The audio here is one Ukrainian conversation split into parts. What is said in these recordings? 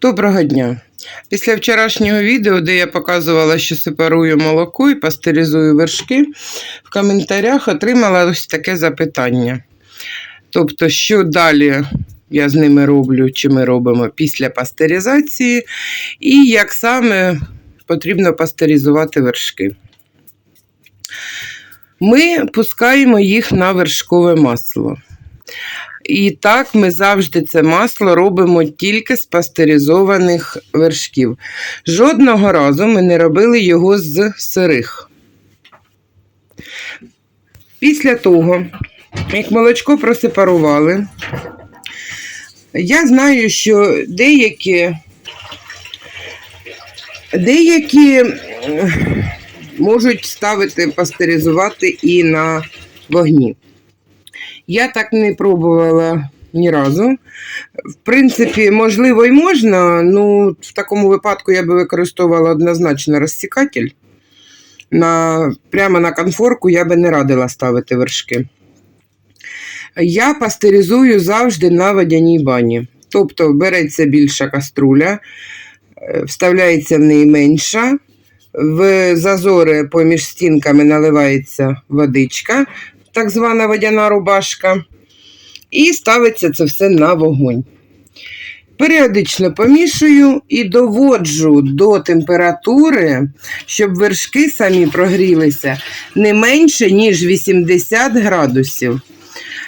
Доброго дня. Після вчорашнього відео, де я показувала, що сепарую молоко і пастеризую вершки, в коментарях отримала ось таке запитання. Тобто, що далі я з ними роблю, чи ми робимо після пастеризації, і як саме потрібно пастеризувати вершки. Ми пускаємо їх на вершкове масло. І так ми завжди це масло робимо тільки з пастеризованих вершків. Жодного разу ми не робили його з сирих. Після того, як молочко просепарували, я знаю, що деякі, деякі можуть ставити пастеризувати і на вогні. Я так не пробувала ні разу. В принципі, можливо, і можна, ну в такому випадку я би використовувала однозначно розсікатель. На, Прямо на конфорку я би не радила ставити вершки. Я пастеризую завжди на водяній бані. Тобто береться більша каструля, е, вставляється в неї менша, в зазори поміж стінками наливається водичка, так звана водяна рубашка, і ставиться це все на вогонь. Періодично помішую і доводжу до температури, щоб вершки самі прогрілися не менше, ніж 80 градусів.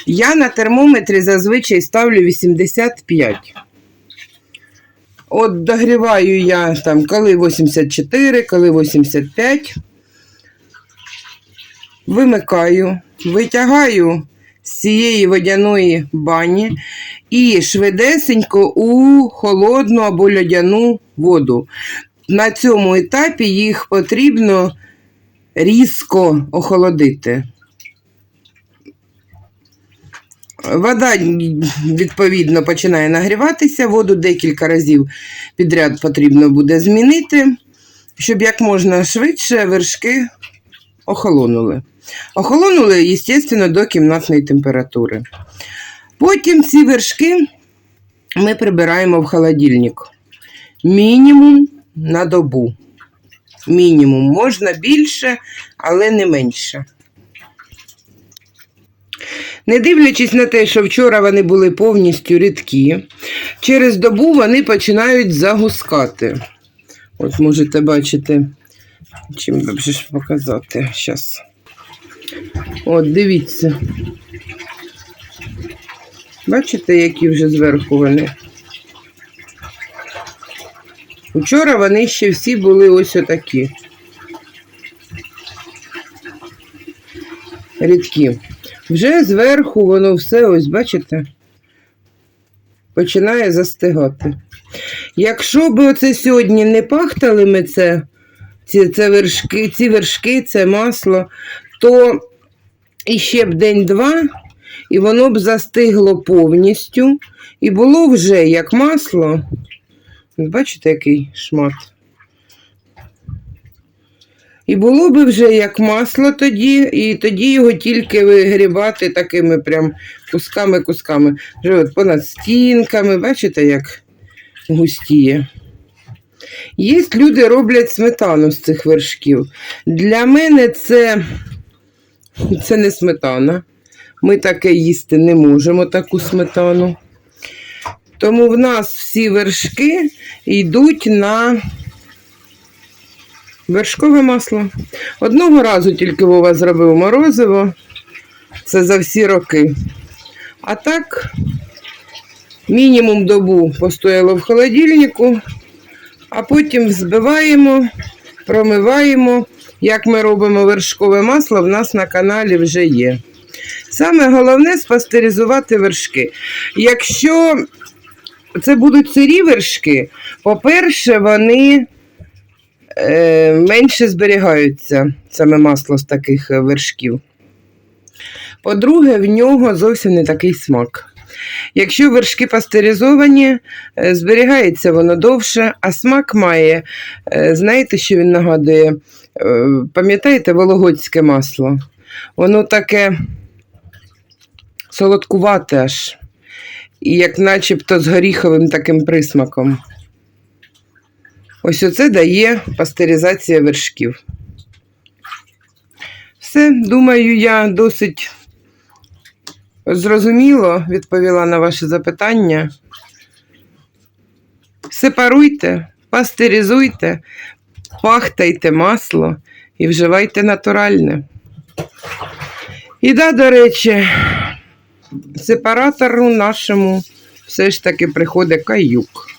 Я на термометрі зазвичай ставлю 85. От догріваю я там коли 84, коли 85. Вимикаю, витягаю з цієї водяної бані і швидесенько у холодну або льодяну воду. На цьому етапі їх потрібно різко охолодити. Вода, відповідно, починає нагріватися, воду декілька разів підряд потрібно буде змінити, щоб як можна швидше вершки охолонули. Охолонули, звісно, до кімнатної температури. Потім ці вершки ми прибираємо в холодильник. Мінімум на добу. Мінімум. Можна більше, але не менше. Не дивлячись на те, що вчора вони були повністю рідкі, через добу вони починають загускати. От можете бачити, чим ж показати зараз. От, дивіться. Бачите, які вже зверху вони? Вчора вони ще всі були ось отакі. Рідкі. Вже зверху воно все, ось, бачите, починає застигати. Якщо б оце сьогодні не пахтали ми це, ці, це вершки, ці вершки, це масло, то іще б день-два, і воно б застигло повністю. І було вже як масло. Бачите, який шмат? І було б вже як масло тоді, і тоді його тільки вигрібати такими прям кусками-кусками. Вже от понад стінками, бачите, як густіє. Є люди роблять сметану з цих вершків. Для мене це, це не сметана. Ми таке їсти не можемо, таку сметану. Тому в нас всі вершки йдуть на вершкове масло. Одного разу тільки Вова зробив морозиво. Це за всі роки. А так, мінімум добу постояло в холодильнику, а потім взбиваємо, промиваємо. Як ми робимо вершкове масло, в нас на каналі вже є. Саме головне спастеризувати вершки. Якщо це будуть сирі вершки, по-перше, вони е, менше зберігаються, саме масло з таких е, вершків. По-друге, в нього зовсім не такий смак. Якщо вершки пастеризовані, е, зберігається воно довше, а смак має. Знаєте, що він нагадує? Пам'ятаєте вологодське масло? Воно таке солодкувате аж, як начебто з горіховим таким присмаком. Ось оце дає пастеризація вершків. Все, думаю, я досить зрозуміло відповіла на ваше запитання. Сепаруйте, пастеризуйте, пахтайте масло і вживайте натуральне. І да, до речі, сепаратору нашому все ж таки приходить каюк.